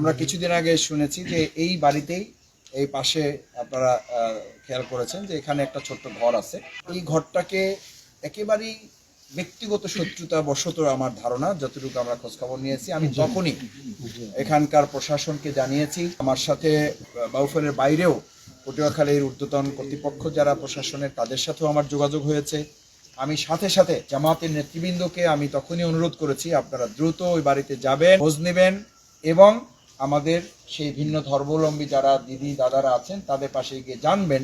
আমরা কিছুদিন আগে শুনেছি যে এই বাড়িতেই এই পাশে আপনারা খেয়াল করেছেন যে এখানে একটা ছোট্ট ঘর আছে। এই ঘরটাকে একেবারেই ব্যক্তিগত শত্রুতা বশত আমার ধারণা, যতটুকু আমরা খোঁজখবর নিয়েছি, আমি তখনই এখানকার প্রশাসনকে জানিয়েছি। আমার সাথে বাউফলের বাইরেও পটুয়াখালীর ঊর্ধ্বতন কর্তৃপক্ষ যারা প্রশাসনের, তাদের সাথেও আমার যোগাযোগ হয়েছে। আমি সাথে সাথে জামাতের নেতৃবৃন্দকে আমি তখনই অনুরোধ করেছি, আপনারা দ্রুত ওই বাড়িতে যাবেন, খোঁজ নেবেন এবং আমাদের সেই ভিন্ন ধর্মাবলম্বী যারা দিদি দাদারা আছেন তাদের পাশে গিয়ে জানবেন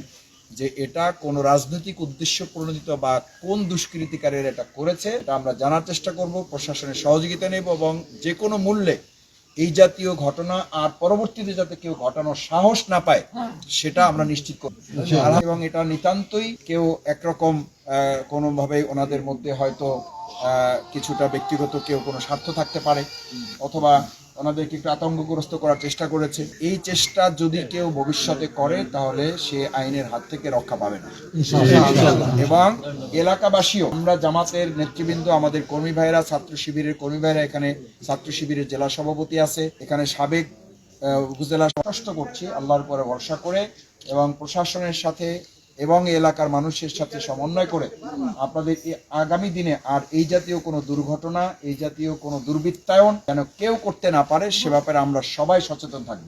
যে এটা কোন রাজনৈতিক উদ্দেশ্য প্রণোদিত বা কোন দুষ্কৃতিকারীর এটা করেছে এটা আমরা জানার চেষ্টা করব প্রশাসনের সহযোগিতা নেব এবং যে কোনো মূল্যে এই জাতীয় ঘটনা আর পরবর্তীতে যাতে কেউ ঘটানোর সাহস না পায় সেটা আমরা নিশ্চিত করব। এবং এটা নিতান্তই কেউ একরকম কোনোভাবে ওনাদের মধ্যে হয়তো কিছুটা ব্যক্তিগত কেউ কোনো স্বার্থ থাকতে পারে অথবা ওনাদেরকে একটু আতঙ্কগ্রস্ত করার চেষ্টা করেছে। এই চেষ্টা যদি কেউ ভবিষ্যতে করে তাহলে সে আইনের হাত থেকে রক্ষা পাবে না। এবং এলাকাবাসীও আমরা জামাতের নেতৃবৃন্দ আমাদের কর্মী ভাইরা ছাত্র শিবিরের কর্মী ভাইরা এখানে ছাত্র শিবিরের জেলা সভাপতি আছে এখানে সাবেক উপজেলা কষ্ট করছি আল্লাহর পরে ভরসা করে এবং প্রশাসনের সাথে এবং এলাকার মানুষের সাথে সমন্বয় করে আপনাদের আগামী দিনে আর এই জাতীয় কোনো দুর্ঘটনা এই জাতীয় কোনো দুর্বৃত্তায়ন যেন কেউ করতে না পারে সে ব্যাপারে আমরা সবাই সচেতন থাকব।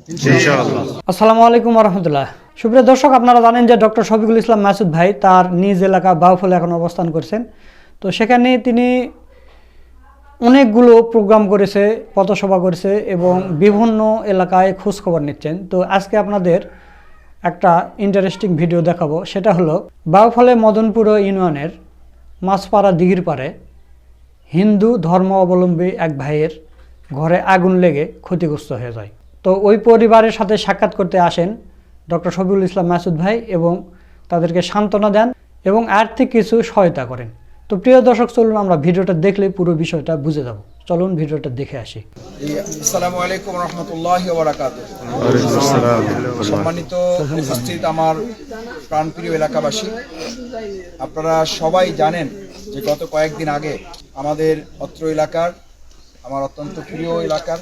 আসসালামু আলাইকুম রহমতুল্লাহ সুপ্রিয় দর্শক আপনারা জানেন যে ডক্টর শফিকুল ইসলাম মাসুদ ভাই তার নিজ এলাকা বাউফলে এখন অবস্থান করছেন। তো সেখানে তিনি অনেকগুলো প্রোগ্রাম করেছে পথসভা করেছে এবং বিভিন্ন এলাকায় খোঁজখবর নিচ্ছেন। তো আজকে আপনাদের একটা ইন্টারেস্টিং ভিডিও দেখাবো। সেটা হলো, বাউফলে মদনপুর ইউনিয়নের মাছপাড়া দিঘির পাড়ে হিন্দু ধর্ম অবলম্বী এক ভাইয়ের ঘরে আগুন লেগে ক্ষতিগ্রস্ত হয়ে যায়। তো ওই পরিবারের সাথে সাক্ষাৎ করতে আসেন ডক্টর শফিউল ইসলাম মাসুদ ভাই এবং তাদেরকে সান্ত্বনা দেন এবং আর্থিক কিছু সহায়তা করেন। তো প্রিয় দর্শক, চলুন আমরা ভিডিওটা দেখলে পুরো বিষয়টা বুঝে যাব। চলুন ভিডিওটা দেখে আসি। এই আসসালামু আলাইকুম রহমতুল্লাহ সম্মানিত উপস্থিত আমার প্রাণপ্রিয় এলাকাবাসী আপনারা সবাই জানেন যে গত কয়েকদিন আগে আমাদের অত্র এলাকার আমার অত্যন্ত প্রিয় এলাকার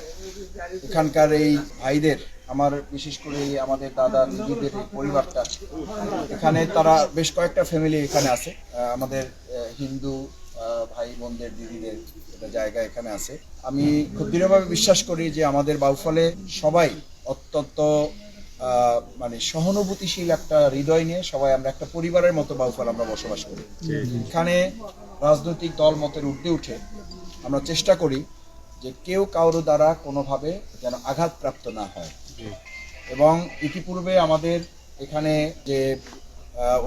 এখানকার এই ভাইদের আমার বিশেষ করে এই আমাদের দাদা দিদিদের পরিবারটা এখানে তারা বেশ কয়েকটা ফ্যামিলি এখানে আছে আমাদের হিন্দু ভাই বোনদের দিদিদের জায়গা এখানে আছে। আমি খুব দৃঢ়ভাবে বিশ্বাস করি যে আমাদের বাউফলে সবাই অত্যন্ত মানে সহানুভূতিশীল একটা হৃদয় নিয়ে সবাই আমরা একটা পরিবারের মতো বাউফল আমরা বসবাস করি। এখানে রাজনৈতিক দল মতের ঊর্ধ্বে উঠে আমরা চেষ্টা করি যে কেউ কারও দ্বারা কোনোভাবে যেন আঘাতপ্রাপ্ত না হয়। এবং ইতিপূর্বে আমাদের এখানে যে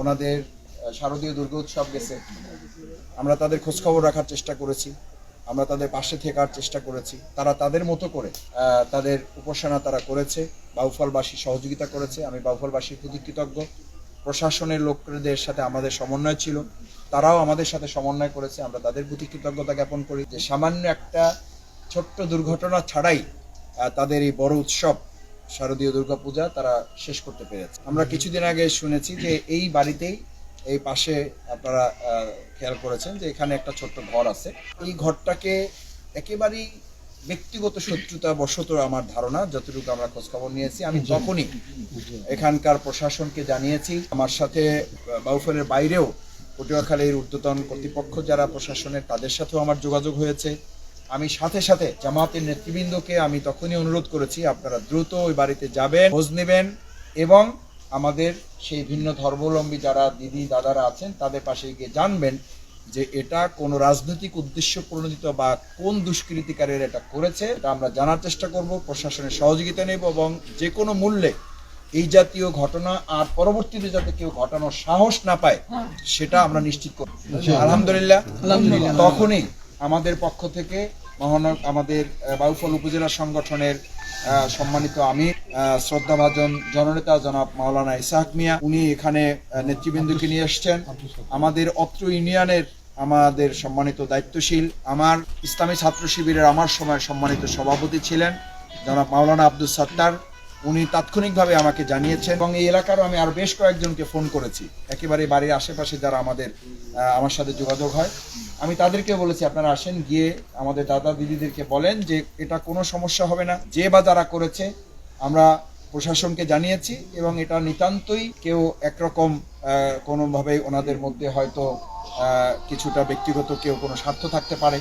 ওনাদের শারদীয় দুর্গা উৎসব গেছে আমরা তাদের খোঁজখবর রাখার চেষ্টা করেছি। আমরা তাদের পাশে থাকার চেষ্টা করেছি। তারা তাদের মতো করে তাদের উপাসনা তারা করেছে, বাউফলবাসী সহযোগিতা করেছে। আমি বাউফলবাসীর প্রতি কৃতজ্ঞ। প্রশাসনের লোকদের সাথে আমাদের সমন্বয় ছিল। তারাও আমাদের সাথে সমন্বয় করেছে। আমরা তাদের প্রতি কৃতজ্ঞতা জ্ঞাপন করি যে সামান্য একটা ছোট্ট দুর্ঘটনা ছাড়াই তাদের এই বড় উৎসব, শারদীয় দুর্গাপূজা তারা শেষ করতে পেরেছে। আমরা কিছুদিন আগে শুনেছি যে এই বাড়িতেই এই পাশে আপনারা খেয়াল করেছেন যে এখানে একটা ছোট্ট ঘর আছে। এই ঘরটাকে একেবারেই ব্যক্তিগত শত্রুতা বশত আমার ধারণা, যতটুকু আমরা খোঁজখবর নিয়েছি, আমি তখনই এখানকার প্রশাসনকে জানিয়েছি। আমার সাথে বাউফলের বাইরেও পটুয়াখালীর ঊর্ধ্বতন কর্তৃপক্ষ যারা প্রশাসনের, তাদের সাথেও আমার যোগাযোগ হয়েছে। আমি সাথে সাথে জামাতের নেতৃবৃন্দকে আমি তখনই অনুরোধ করেছি, আপনারা দ্রুত ওই বাড়িতে যাবেন, খোঁজ নেবেন এবং আমাদের সেই ভিন্ন ধর্মাবলম্বী যারা দিদি দাদারা আছেন তাদের পাশে গিয়ে জানবেন যে এটা কোন রাজনৈতিক উদ্দেশ্য প্রণোদিত বা কোন দুষ্কৃতিকারের এটা করেছে এটা আমরা জানার চেষ্টা করব প্রশাসনের সহযোগিতা নেব এবং যে কোনো মূল্যে এই জাতীয় ঘটনা আর পরবর্তীতে যাতে কেউ ঘটানোর সাহস না পায় সেটা আমরা নিশ্চিত করব। আলহামদুলিল্লাহ। তখনই আমাদের পক্ষ থেকে মহানগর আমাদের বাউফল উপজেলা সংগঠনের সম্মানিত আমি শ্রদ্ধাভাজন জননেতা জনাব মাওলানা ইসাহাক মিয়া, উনি এখানে নেতৃবৃন্দকে নিয়ে এসছেন। আমাদের অত্র ইউনিয়নের আমাদের সম্মানিত দায়িত্বশীল, আমার ইসলামী ছাত্র শিবিরের আমার সময় সম্মানিত সভাপতি ছিলেন জনাব মাওলানা আব্দুল সত্তার। উনি তাৎক্ষণিকভাবে আমাকে জানিয়েছেন এবং এই এলাকারও আমি আরও বেশ কয়েকজনকে ফোন করেছি। একেবারে বাড়ির আশেপাশে যারা আমাদের আমার সাথে যোগাযোগ হয়। আমি তাদেরকে বলেছি, আপনারা আসেন, গিয়ে আমাদের দাদা দিদিদেরকে বলেন যে এটা কোনো সমস্যা হবে না। যে বা যারা করেছে, আমরা প্রশাসনকে জানিয়েছি এবং এটা নিতান্তই কেউ একরকম কোনোভাবে ওনাদের মধ্যে হয়তো কিছুটা ব্যক্তিগত কেউ কোনো স্বার্থ থাকতে পারে।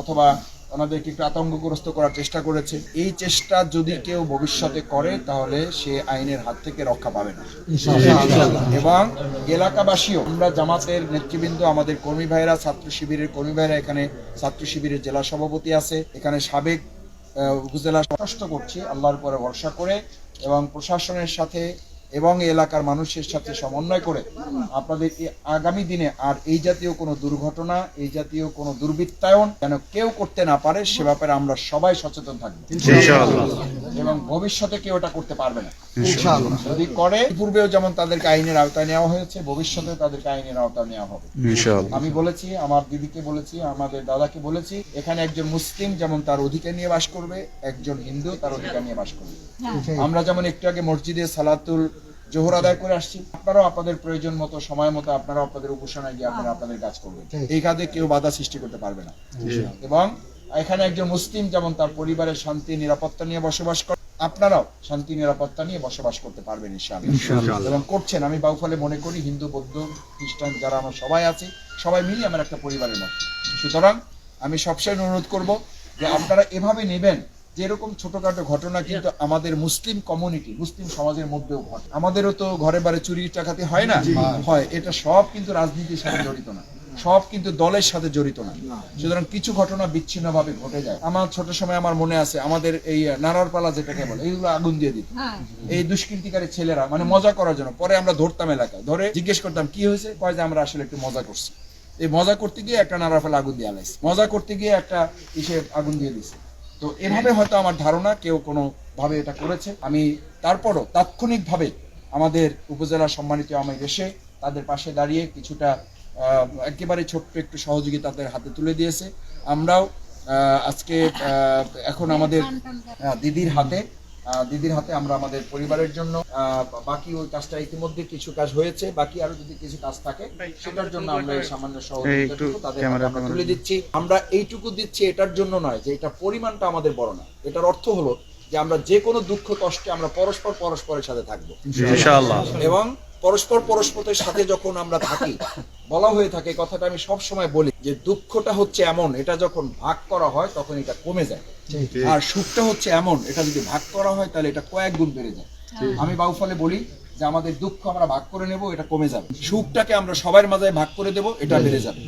অথবা ওনাদেরকে একটু আতঙ্কগ্রস্ত করার চেষ্টা করেছে। এই চেষ্টা যদি কেউ ভবিষ্যতে করে তাহলে সে আইনের হাত থেকে রক্ষা পাবে না। এবং এলাকাবাসীও আমরা জামাতের নেতৃবৃন্দ আমাদের কর্মী ভাইরা ছাত্র শিবিরের কর্মী ভাইরা এখানে ছাত্র শিবিরের জেলা সভাপতি আছে এখানে সাবেক উপজেলা কষ্ট করছি আল্লাহর পরে ভরসা করে এবং প্রশাসনের সাথে এবং এই এলাকার মানুষের সাথে সমন্বয় করে আপনাদের আগামী দিনে আর এই জাতীয় কোনো দুর্ঘটনা এই জাতীয় কোনো দুর্বৃত্তায়ন যেন কেউ করতে না পারে সে ব্যাপারে আমরা সবাই সচেতন থাকব। এবং ভবিষ্যতে কেউ এটা করতে পারবে না। যদি করে পূর্বেও যেমন তাদেরকে আইনের আওতায় নেওয়া হয়েছে ভবিষ্যতে তাদেরকে আইনের আওতায় নেওয়া হবে। আমি বলেছি আমার দিদিকে বলেছি আমাদের দাদাকে বলেছি এখানে একজন মুসলিম যেমন তার অধিকার নিয়ে বাস করবে একজন হিন্দু তার অধিকার নিয়ে বাস করবে। আমরা যেমন একটু আগে মসজিদে সালাতুল জোহর আদায় করে আসছি। আপনারাও আপনাদের প্রয়োজন মতো সময় মতো আপনারাও আপনাদের উপাসনায় গিয়ে আপনারা আপনাদের কাজ করবেন। এই কাজে কেউ বাধা সৃষ্টি করতে পারবে না। এবং এখানে একজন মুসলিম যেমন তার পরিবারের শান্তি নিরাপত্তা নিয়ে বসবাস করে আপনারাও শান্তি নিরাপত্তা নিয়ে বসবাস করতে পারবেন ইনশাআল্লাহ। এবং করছেন। আমি বাউফলে মনে করি হিন্দু বৌদ্ধ খ্রিস্টান যারা আমরা সবাই আছি সবাই মিলিয়ে আমার একটা পরিবারের মতো। সুতরাং আমি সবসময় অনুরোধ করব যে আপনারা এভাবে নেবেন যে এরকম ছোটখাটো ঘটনা কিন্তু আমাদের মুসলিম কমিউনিটি মুসলিম সমাজের মধ্যেও ঘটে। আমাদেরও তো ঘরে বারে চুরি টাকাতে হয় না? হয়। এটা সব কিন্তু রাজনীতির সাথে জড়িত না। সব কিন্তু দলের সাথে জড়িত না। সুতরাং কিছু ঘটনা বিচ্ছিন্নভাবে ঘটে যায়। আমার ছোট সময় আমার মনে আছে আমাদের এই নারারপালা যেটাকে বলে এইগুলো আগুন দিয়ে দিত। এই দুষ্কৃতিকারী ছেলেরা মানে মজা করার জন্য পরে আমরা ধরতাম এলাকায়। ধরে জিজ্ঞেস করতাম কি হয়েছে? কয় যে আমরা আসলে একটু মজা করছি। এই মজা করতে গিয়ে একটা নারাফেল আগুন দিয়ে আলাইছে। মজা করতে গিয়ে একটা ইসে আগুন দিয়ে দিছে। তো এভাবে হয়তো আমার ধারণা কেউ কোনোভাবে এটা করেছে। আমি তারপরও তাৎক্ষণিকভাবে আমাদের উপজেলা সম্মানিত আমি এসে তাদের পাশে দাঁড়িয়ে কিছুটা একেবারে ছোট্ট একটু সহযোগী তাদের হাতে তুলে দিয়েছে। আমরাও আজকে এখন আমাদের দিদির হাতে দিদির হাতে আমরা আমাদের পরিবারের জন্য আহ, বাকি ওই কাজটা ইতিমধ্যে কিছু কাজ হয়েছে বাকি আরও যদি কিছু কাজ থাকে সেটার জন্য আমরা এই সামান্য সহযোগিতা তাদের আমরা তুলে দিচ্ছি। আমরা এইটুকু দিচ্ছি এটার জন্য নয় যে এটা পরিমাণটা আমাদের বড় না। এটার অর্থ হলো যে আমরা যে কোনো দুঃখ কষ্টে আমরা পরস্পর পরস্পরের সাথে থাকব। এবং পরস্পর পরস্পরের সাথে যখন আমরা থাকি বলা হয়ে থাকে কথাটা আমি সব সময় বলি যে দুঃখটা হচ্ছে এমন এটা যখন ভাগ করা হয় তখন এটা কমে যায়। আর সুখটা হচ্ছে এমন এটা যদি ভাগ করা হয় তাহলে এটা কয়েক গুণ বেড়ে যায়। আমি বাউফলে বলি যে আমাদের দুঃখ আমরা ভাগ করে নেব এটা কমে যাবে। সুখটাকে আমরা সবার মাঝে ভাগ করে দেব এটা বেড়ে যাবে।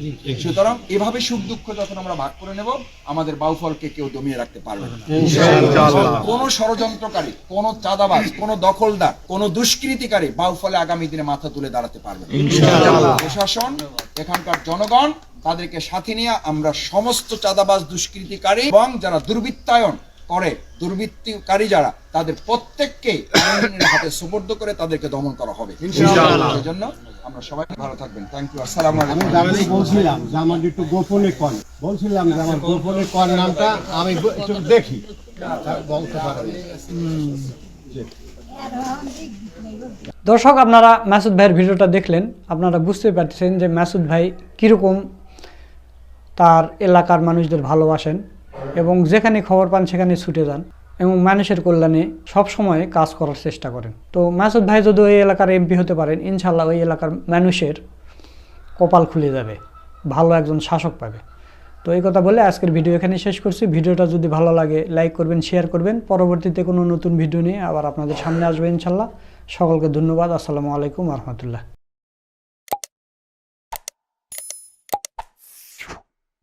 সুতরাং এভাবে সুখ দুঃখ যখন আমরা ভাগ করে নেব আমাদের বাউফলকে কেউ দমিয়ে রাখতে পারবে কোন ষড়যন্ত্রকারী কোন চাঁদাবাজ কোন দখলদার কোন দুষ্কৃতিকারী বাউফলে আগামী দিনে মাথা তুলে দাঁড়াতে পারবে প্রশাসন এখানকার জনগণ তাদেরকে সাথে নিয়ে আমরা সমস্ত চাঁদাবাজ দুষ্কৃতিকারী এবং যারা দুর্বৃত্তায়ন করে দুর্বৃত্তিকারী যারা তাদের প্রত্যেককে আইনের হাতে সুপর্দ করে তাদেরকে দমন করা হবে। সেই জন্য আমরা সবাই ভালো থাকবেন। থ্যাংক ইউ আসসালামু আমি বলছিলাম যে আমার একটু গোপনে কর বলছিলাম যে আমার গোপনে কর নামটা আমি একটু দেখি। বলতে দর্শক আপনারা মাসুদ ভাইয়ের ভিডিওটা দেখলেন। আপনারা বুঝতে পারছেন যে মাসুদ ভাই কীরকম তার এলাকার মানুষদের ভালোবাসেন। এবং যেখানে খবর পান সেখানে ছুটে যান এবং মানুষের কল্যাণে সবসময় কাজ করার চেষ্টা করেন। তো মাসুদ ভাই যদি ওই এলাকার এমপি হতে পারেন ইনশাল্লাহ ওই এলাকার মানুষের কপাল খুলে যাবে, ভালো একজন শাসক পাবে। তো এই কথা বলে আজকের ভিডিও এখানে শেষ করছি। ভিডিওটা যদি ভালো লাগে, লাইক করবেন, শেয়ার করবেন। পরবর্তীতে কোনো নতুন ভিডিও নিয়ে আবার আপনাদের সামনে আসবে ইনশাল্লাহ সকলকে ধন্যবাদ। আসসালামু আলাইকুম রহমতুল্লাহ।